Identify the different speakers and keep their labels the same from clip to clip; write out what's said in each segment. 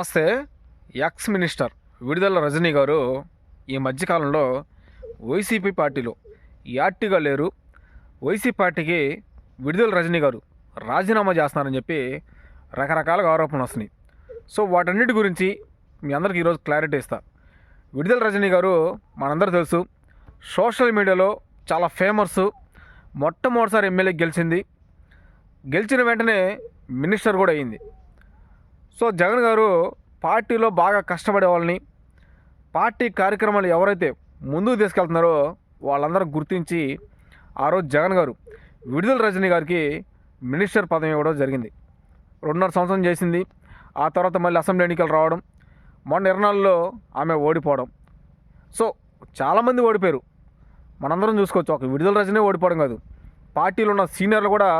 Speaker 1: నమస్తే ex minister విడుదల రజనీ గారు ఈ మధ్యకాలంలో వైసీపీ పార్టీలో యాక్టివ్గా లేరు. వైసీపీ పార్టీకి విడుదల రజనీ గారు రాజీనామా చేస్తున్నారని చెప్పి రకరకాలుగా ఆరోపణలు వస్తున్నాయి. సో వాటన్నిటి గురించి మీ అందరికీ ఈరోజు క్లారిటీ ఇస్తా. విడుదల రజనీ గారు మనందరూ తెలుసు సోషల్ మీడియాలో చాలా ఫేమస్ మొట్టమొదటిసారి ఎమ్మెల్యే గెలిచింది. గెలిచిన వెంటనే మినిస్టర్ కూడా అయింది. సో జగన్ గారు పార్టీలో బాగా కష్టపడే వాళ్ళని పార్టీ కార్యక్రమాలు ఎవరైతే ముందుకు తీసుకెళ్తున్నారో వాళ్ళందరూ గుర్తించి ఆ రోజు జగన్ గారు విడుదల రజనీ గారికి మినిస్టర్ పదవి ఇవ్వడం జరిగింది. రెండున్నర సంవత్సరం చేసింది. ఆ తర్వాత మళ్ళీ అసెంబ్లీ ఎన్నికలు రావడం మొన్న ఇరనాళ్ళలో ఆమె ఓడిపోవడం. సో చాలామంది ఓడిపోయారు. మనందరం చూసుకోవచ్చు ఒక విడుదల రజనే ఓడిపోవడం కాదు పార్టీలో ఉన్న సీనియర్లు కూడా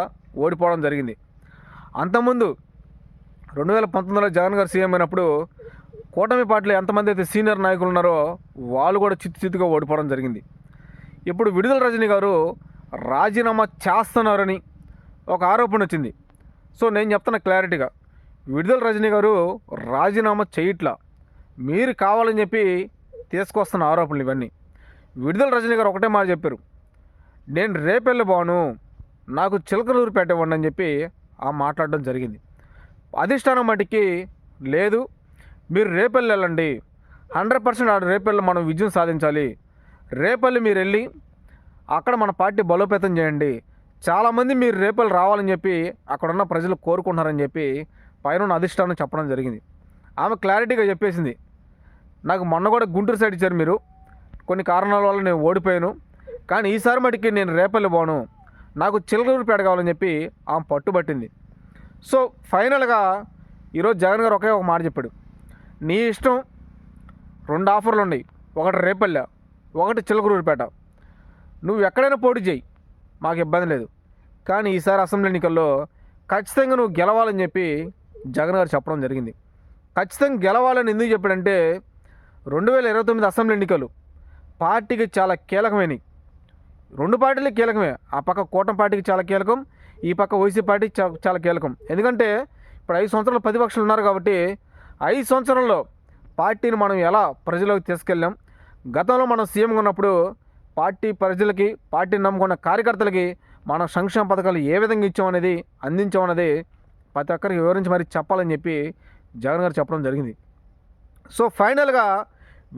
Speaker 1: ఓడిపోవడం జరిగింది. అంతకుముందు రెండు వేల పంతొమ్మిదిలో జగన్ గారు సీఎం అయినప్పుడు కూటమి పార్టీలో ఎంతమంది అయితే సీనియర్ నాయకులు ఉన్నారో వాళ్ళు కూడా చిత్తు చిత్తుగా ఓడిపోవడం జరిగింది. ఇప్పుడు విడుదల రజని గారు రాజీనామా చేస్తున్నారని ఒక ఆరోపణ వచ్చింది. సో నేను చెప్తున్న క్లారిటీగా విడుదల రజని గారు రాజీనామా చేయట్లా మీరు కావాలని చెప్పి తీసుకొస్తున్న ఆరోపణలు ఇవన్నీ. విడుదల రజనీ గారు ఒకటే మాట చెప్పారు నేను రేపెళ్ళి బాను నాకు చిలకలూరు ఇవ్వండి అని చెప్పి ఆ మాట్లాడడం జరిగింది. అధిష్టానం మటుకి లేదు. మీరు రేపల్లి వెళ్ళండి. హండ్రెడ్ పర్సెంట్ ఆడ రేపల్లి మనం విజయం సాధించాలి. రేపల్లి మీరు వెళ్ళి అక్కడ మన పార్టీ బలోపేతం చేయండి. చాలామంది మీరు రేపల్లి రావాలని చెప్పి అక్కడున్న ప్రజలు కోరుకుంటున్నారని చెప్పి పైన అధిష్టానం చెప్పడం జరిగింది. ఆమె క్లారిటీగా చెప్పేసింది. నాకు మొన్న కూడా గుంటూరు సైడ్ ఇచ్చారు మీరు. కొన్ని కారణాల వల్ల నేను ఓడిపోయాను. కానీ ఈసారి మటుకి నేను రేపల్లి పోను. నాకు చిల్లరూరుపేట కావాలని చెప్పి ఆమె పట్టుబట్టింది. సో ఫైనల్గా ఈరోజు జగన్ గారు ఒకే ఒక మాట చెప్పాడు. నీ ఇష్టం రెండు ఆఫర్లు ఉన్నాయి. ఒకటి రేపల్లె ఒకటి చిలకలూరుపేట నువ్వు ఎక్కడైనా పోటీ చేయి. మాకు ఇబ్బంది లేదు. కానీ ఈసారి అసెంబ్లీ ఎన్నికల్లో ఖచ్చితంగా నువ్వు గెలవాలని చెప్పి జగన్ గారు చెప్పడం జరిగింది. ఖచ్చితంగా గెలవాలని ఎందుకు చెప్పాడంటే రెండు వేల ఇరవై తొమ్మిది అసెంబ్లీ ఎన్నికలు పార్టీకి చాలా కీలకమైనవి రెండు పార్టీలు కీలకమే. ఆ పక్క కూటమి పార్టీకి చాలా కీలకం. ఈ పక్క వైసీపీ పార్టీ చాలా కీలకం. ఎందుకంటే ఇప్పుడు ఐదు సంవత్సరాలు ప్రతిపక్షాలు ఉన్నారు కాబట్టి ఐదు సంవత్సరాల్లో పార్టీని మనం ఎలా ప్రజలకు తీసుకెళ్ళాం? గతంలో మనం సీఎంగా ఉన్నప్పుడు పార్టీ ప్రజలకి పార్టీని నమ్ముకున్న కార్యకర్తలకి మనం సంక్షేమ పథకాలు ఏ విధంగా ఇచ్చామనేది అందించామనేది ప్రతి ఒక్కరికి వివరించి మరి చెప్పాలని చెప్పి జగన్ గారు చెప్పడం జరిగింది. సో ఫైనల్గా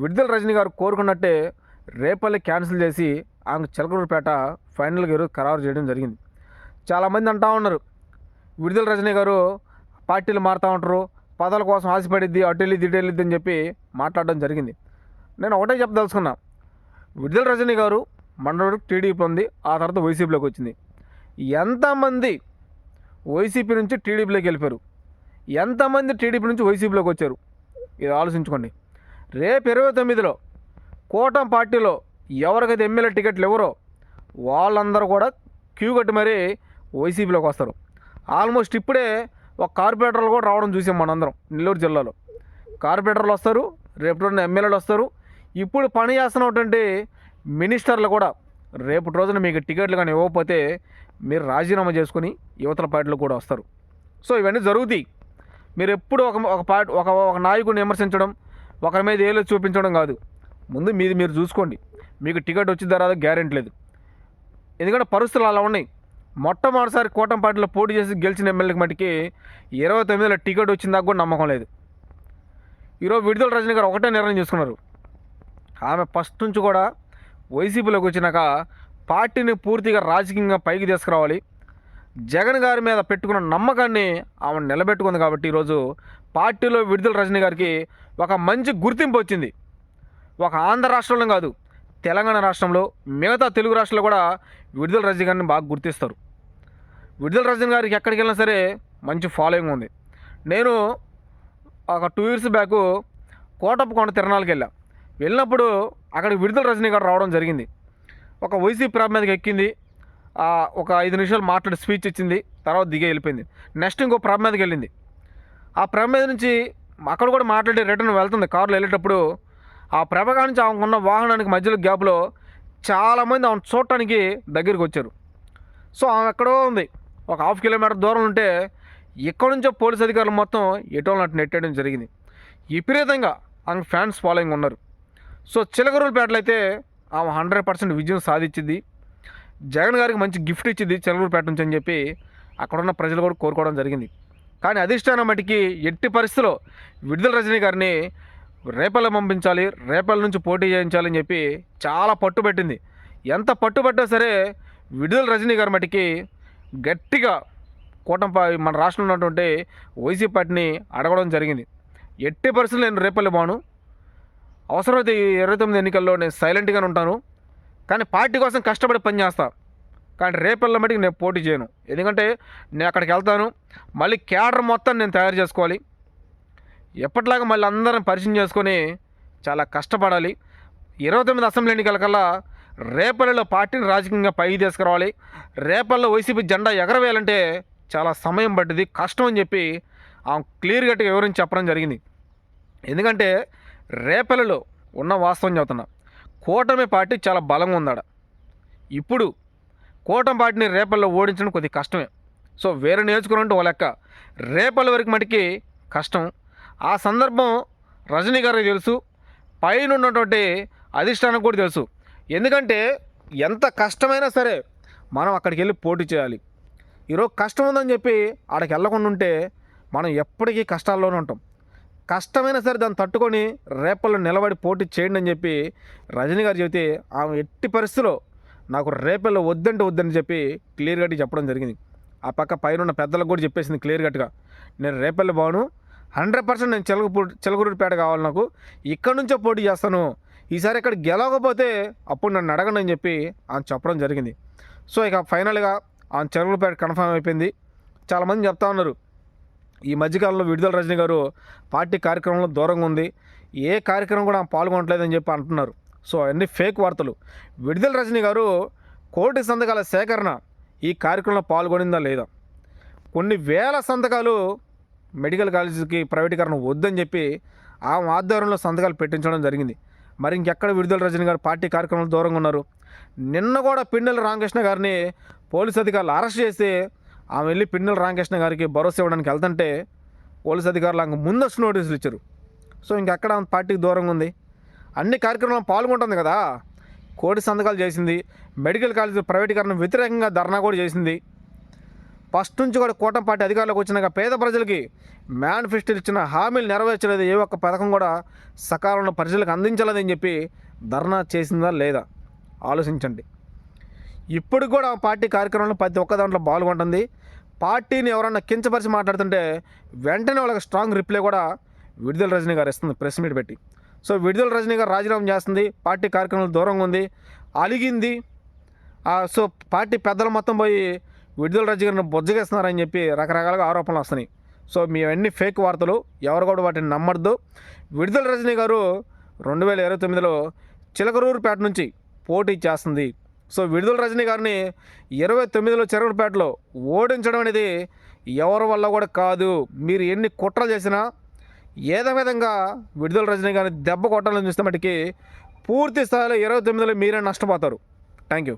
Speaker 1: విడుదల రజనీ గారు కోరుకున్నట్టే రేపల్లి క్యాన్సిల్ చేసి ఆమె చిలకలూరుపేట ఫైనల్గా ఈరోజు ఖరారు చేయడం జరిగింది. చాలామంది అంటా ఉన్నారు. విడుదల రజనీ గారు పార్టీలు మారుతూ ఉంటారు పదాల కోసం ఆశపడిద్ది అటు వెళ్ళిద్ది అని చెప్పి మాట్లాడడం జరిగింది. నేను ఒకటే చెప్పదలుచుకున్నా. విడుదల రజనీ గారు మండలం టీడీపీ ఉంది ఆ తర్వాత వైసీపీలోకి వచ్చింది. ఎంతమంది వైసీపీ నుంచి టీడీపీలోకి వెళ్ళిపోయారు? ఎంతమంది టీడీపీ నుంచి వైసీపీలోకి వచ్చారు? ఇది ఆలోచించుకోండి. రేపు ఇరవై తొమ్మిదిలో కూటమి పార్టీలో ఎవరికైతే ఎమ్మెల్యే టికెట్లు ఎవరో వాళ్ళందరూ కూడా క్యూ కట్టి మరీ వైసీపీలోకి వస్తారు. ఆల్మోస్ట్ ఇప్పుడే ఒక కార్పొరేటర్లు కూడా రావడం చూసాం మనందరం నెల్లూరు జిల్లాలో. కార్పొరేటర్లు వస్తారు రేపు రోజున ఎమ్మెల్యేలు వస్తారు. ఇప్పుడు పని చేస్తున్నటువంటి మినిస్టర్లు కూడా రేపటి రోజున మీకు టికెట్లు కానీ ఇవ్వకపోతే మీరు రాజీనామా చేసుకుని యువతల పార్టీలు కూడా వస్తారు. సో ఇవన్నీ జరుగుతాయి. మీరు ఎప్పుడు ఒక ఒక పార్టీ ఒక ఒక నాయకుడిని విమర్శించడం ఒకరి మీద ఏలో చూపించడం కాదు. ముందు మీది మీరు చూసుకోండి. మీకు టికెట్ వచ్చిన తర్వాత గ్యారెంటీ లేదు. ఎందుకంటే పరిస్థితులు అలా ఉన్నాయి. మొట్టమొదటిసారి కూటమిపాటిలో పోటీ చేసి గెలిచిన ఎమ్మెల్యేకి మటుకి ఇరవై తొమ్మిదిలో టికెట్ వచ్చిన దాకా కూడా నమ్మకం లేదు. ఈరోజు విడుదల రజనీ గారు ఒకటే నిర్ణయం చేసుకున్నారు ఆమె ఫస్ట్ నుంచి కూడా వైసీపీలోకి వచ్చినాక పార్టీని పూర్తిగా రాజకీయంగా పైకి తీసుకురావాలి. జగన్ గారి మీద పెట్టుకున్న నమ్మకాన్ని ఆమె నిలబెట్టుకుంది కాబట్టి ఈరోజు పార్టీలో విడుదల రజనీ గారికి ఒక మంచి గుర్తింపు వచ్చింది. ఒక ఆంధ్ర రాష్ట్రంలో కాదు తెలంగాణ రాష్ట్రంలో మిగతా తెలుగు రాష్ట్రాల్లో కూడా విడుదల రజనీ గారిని బాగా గుర్తిస్తారు. విడుదల రజనీ గారికి ఎక్కడికి వెళ్ళినా సరే మంచి ఫాలోయింగ్ ఉంది. నేను ఒక టూ ఇయర్స్ బ్యాక్ కోటప్పకొండ తిరణాలకు వెళ్ళా. వెళ్ళినప్పుడు అక్కడికి విడుదల రజనీ గారు రావడం జరిగింది. ఒక వైసీపీ ప్రాబ్ మీదకి ఎక్కింది. ఒక ఐదు నిమిషాలు మాట్లాడి స్పీచ్ ఇచ్చింది. తర్వాత దిగే వెళ్ళిపోయింది. నెక్స్ట్ ఇంకో ప్రాబ్ మీదకి వెళ్ళింది. ఆ ప్రభ మీద నుంచి అక్కడ కూడా మాట్లాడి రిటర్న్ వెళ్తుంది. కారులో వెళ్ళేటప్పుడు ఆ ప్రభగా నుంచి ఆమెకున్న వాహనానికి మధ్యలో గ్యాప్లో చాలామంది ఆమెను చూడటానికి దగ్గరికి వచ్చారు. సో ఆమె ఎక్కడో ఉంది. ఒక హాఫ్ కిలోమీటర్ దూరం ఉంటే ఇక్కడ నుంచో పోలీస్ అధికారులు మొత్తం ఎటోళ్ళు అటు నెట్టేయడం జరిగింది. విపరీతంగా ఆమె ఫ్యాన్స్ ఫాలోయింగ్ ఉన్నారు. సో చిలకరూరుపేటలో అయితే ఆమె హండ్రెడ్ పర్సెంట్ విజయం సాధించింది. జగన్ గారికి మంచి గిఫ్ట్ ఇచ్చింది చిలకరూరుపేట నుంచి అని చెప్పి అక్కడున్న ప్రజలు కూడా కోరుకోవడం జరిగింది. కానీ అధిష్టానం మటుకి ఎట్టి పరిస్థితిలో విడుదల రజనీ గారిని రేపల్లి పంపించాలి రేపల్ల నుంచి పోటీ చేయించాలని చెప్పి చాలా పట్టుబట్టింది ఎంత పట్టుబట్టినా సరే విడుదల రజనీ గారి మటుకి గట్టిగా కూటమి మన రాష్ట్రంలో ఉన్నటువంటి వైసీపీ పార్టీని అడగడం జరిగింది. ఎట్టి పరిస్థితులు నేను రేపల్లి బాను అవసరమైతే ఇరవై తొమ్మిది ఎన్నికల్లో నేను సైలెంట్గానే ఉంటాను. కానీ పార్టీ కోసం కష్టపడి పని చేస్తాను కానీ రేపల్ల మటుకు నేను పోటీ చేయను. ఎందుకంటే నేను అక్కడికి వెళ్తాను. మళ్ళీ క్యాడర్ మొత్తం నేను తయారు చేసుకోవాలి. ఎప్పటిలాగా మళ్ళీ అందరం పరిచయం చేసుకొని చాలా కష్టపడాలి. ఇరవై తొమ్మిది అసెంబ్లీ ఎన్నికల కల్లా రేపల్లిలో పార్టీని రాజకీయంగా పైకి తీసుకురావాలి. రేపల్లో వైసీపీ జెండా ఎగరవేయాలంటే చాలా సమయం పట్టింది కష్టం అని చెప్పి ఆమె క్లియర్ కట్గా వివరించి చెప్పడం జరిగింది. ఎందుకంటే రేపల్లిలో ఉన్న వాస్తవం చెబుతున్నా కూటమి పార్టీ చాలా బలంగా ఉందాడ ఇప్పుడు కూటమి పార్టీని రేపల్లో ఓడించడం కొద్దిగా కష్టమే. సో వేరే నేర్చుకున్నట్టు ఓ లెక్క. రేపల్లి వరకు మటుకి కష్టం. ఆ సందర్భం రజనీ గారికి తెలుసు. పైన ఉన్నటువంటి అధిష్టానం కూడా తెలుసు. ఎందుకంటే ఎంత కష్టమైనా సరే మనం అక్కడికి వెళ్ళి పోటీ చేయాలి. ఈరోజు కష్టం ఉందని చెప్పి ఆడకి వెళ్ళకుండా ఉంటే మనం ఎప్పటికీ కష్టాల్లోనే ఉంటాం. కష్టమైనా సరే దాన్ని తట్టుకొని రేపల్లో నిలబడి పోటీ చేయండి అని చెప్పి రజనీ గారు చెబితే ఆమె ఎట్టి పరిస్థితిలో నాకు రేపల్లో వద్దంటే వద్దని చెప్పి క్లియర్ కట్గా చెప్పడం జరిగింది. ఆ పక్క పైన ఉన్న పెద్దలకు కూడా చెప్పేసింది క్లియర్ కట్గా. నేను రేపల్లి బాను హండ్రెడ్ పర్సెంట్ నేను చెలగపూడి చెలగూరుపేట కావాలి నాకు. ఇక్కడ నుంచే పోటీ చేస్తాను. ఈసారి ఇక్కడ గెలవకపోతే అప్పుడు నన్ను అడగండి అని చెప్పి ఆయన చెప్పడం జరిగింది. సో ఇక ఫైనల్గా ఆయన చెలగూరుపేట కన్ఫర్మ్ అయిపోయింది. చాలామంది చెప్తా ఉన్నారు. ఈ మధ్యకాలంలో విడుదల రజనీ గారు పార్టీ కార్యక్రమంలో దూరంగా ఉంది. ఏ కార్యక్రమం కూడా పాల్గొనట్లేదని చెప్పి అంటున్నారు. సో అన్ని ఫేక్ వార్తలు. విడుదల రజనీ గారు కోటి సంతకాల సేకరణ ఈ కార్యక్రమంలో పాల్గొనిందా లేదా? కొన్ని వేల సంతకాలు మెడికల్ కాలేజీకి ప్రైవేటీకరణ వద్దని చెప్పి ఆ ఆధ్వర్యంలో సంతకాలు పెట్టించడం జరిగింది. మరి ఇంకెక్కడ విడుదల రజనీ గారు పార్టీ కార్యక్రమాలు దూరంగా ఉన్నారు? నిన్న కూడా పిన్నెల రామకృష్ణ గారిని పోలీసు అధికారులు అరెస్ట్ చేసి ఆమె వెళ్ళి పిండల రామకృష్ణ గారికి భరోసా ఇవ్వడానికి వెళ్తుంటే పోలీసు అధికారులు ఆమెకు ముందస్తు నోటీసులు ఇచ్చారు. సో ఇంకెక్కడ ఆమె పార్టీకి దూరంగా ఉంది? అన్ని కార్యక్రమాలు పాల్గొంటుంది కదా? కోటి సంతకాలు చేసింది. మెడికల్ కాలేజీ ప్రైవేటీకరణ వ్యతిరేకంగా ధర్నా కూడా చేసింది. ఫస్ట్ నుంచి కూడా కూటమి పార్టీ అధికారంలోకి వచ్చినాక పేద ప్రజలకి మేనిఫెస్టోలు ఇచ్చిన హామీలు నెరవేర్చలేదు. ఏ ఒక్క పథకం కూడా సకాలంలో ప్రజలకు అందించలేదని చెప్పి ధర్నా చేసిందా లేదా? ఆలోచించండి. ఇప్పుడు కూడా ఆ పార్టీ కార్యక్రమంలో ప్రతి ఒక్క దాంట్లో పాల్గొంటుంది. పార్టీని ఎవరన్నా కించపరిచి మాట్లాడుతుంటే వెంటనే వాళ్ళకి స్ట్రాంగ్ రిప్లై కూడా విడుదల రజనీ గారు ఇస్తుంది ప్రెస్ మీట్ పెట్టి. సో విడుదల రజనీ గారు రాజీనామా చేస్తుంది. పార్టీ కార్యక్రమాలు దూరంగా ఉంది. అలిగింది. సో పార్టీ పెద్దలు మొత్తం పోయి విడుదల రజనీ గారిని బొజ్జగేస్తున్నారని చెప్పి రకరకాలుగా ఆరోపణలు వస్తున్నాయి. సో మీ అన్ని ఫేక్ వార్తలు ఎవరు కూడా వాటిని నమ్మద్దు. విడుదల రజనీ గారు రెండు వేల ఇరవై తొమ్మిదిలో చిలకరూరుపేట నుంచి పోటీ చేస్తుంది. సో విడుదల రజనీ గారిని ఇరవై తొమ్మిదిలో చిలకరూరుపేటలో ఓడించడం అనేది ఎవరి వల్ల కూడా కాదు. మీరు ఎన్ని కుట్రలు చేసినా ఏదో విధంగా విడుదల రజనీ గారిని దెబ్బ కొట్టాలని చూస్తే మటుకి పూర్తి స్థాయిలో ఇరవై తొమ్మిదిలో మీరే నష్టపోతారు. Thank you